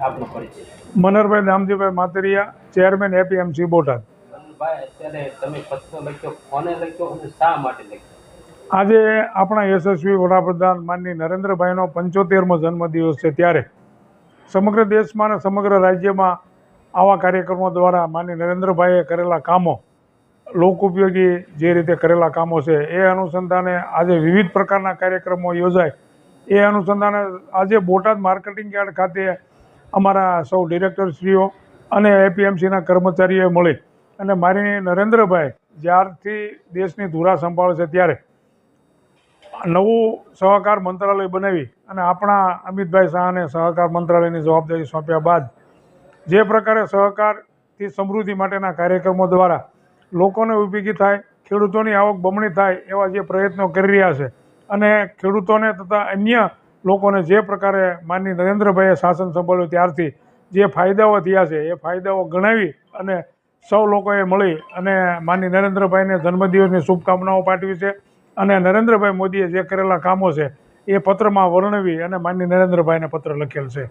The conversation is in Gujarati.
આપનો પરિચય. Manarbhai Namjibhai Matariya chairman APMC Botad. આજે આપણા યશસ્વી વડાપ્રધાન માનની નરેન્દ્રભાઈનો પંચોતેરમો જન્મદિવસ છે ત્યારે. સમગ્ર દેશમાં અને સમગ્ર રાજ્યમાં આવા કાર્યક્રમો દ્વારા માનની નરેન્દ્રભાઈએ કરેલા કામો લોક ઉપયોગી જે રીતે કરેલા કામો છે એ અનુસંધાને આજે વિવિધ પ્રકારના કાર્યક્રમો યોજાય. એ અનુસંધાને આજે બોટાદ માર્કેટિંગ યાર્ડ ખાતે અમારા સૌ ડિરેક્ટરશ્રીઓ અને એપીએમસીના કર્મચારીઓએ મળી. અને મારી નરેન્દ્રભાઈ જ્યારથી દેશની ધુરા સંભાળે છે ત્યારે નવું સહકાર મંત્રાલય બનાવી અને આપણા અમિતભાઈ શાહને સહકાર મંત્રાલયની જવાબદારી સોંપ્યા બાદ જે પ્રકારે સહકારથી સમૃદ્ધિ માટેના કાર્યક્રમો દ્વારા લોકોને ઉપયોગી થાય, ખેડૂતોની આવક બમણી થાય એવા જે પ્રયત્નો કરી રહ્યા છે અને ખેડૂતોને તથા અન્ય લોકોને જે પ્રકારે માનની નરેન્દ્રભાઈએ શાસન સંભાળ્યું ત્યારથી જે ફાયદાઓ થયા છે, એ ફાયદાઓ ગણાવી અને સૌ લોકોએ મળી અને માનની નરેન્દ્રભાઈને જન્મદિવસની શુભકામનાઓ પાઠવી છે અને નરેન્દ્રભાઈ મોદીએ જે કરેલા કામો છે, એ પત્રમાં વર્ણવી અને માનની નરેન્દ્રભાઈને પત્ર લખેલ છે.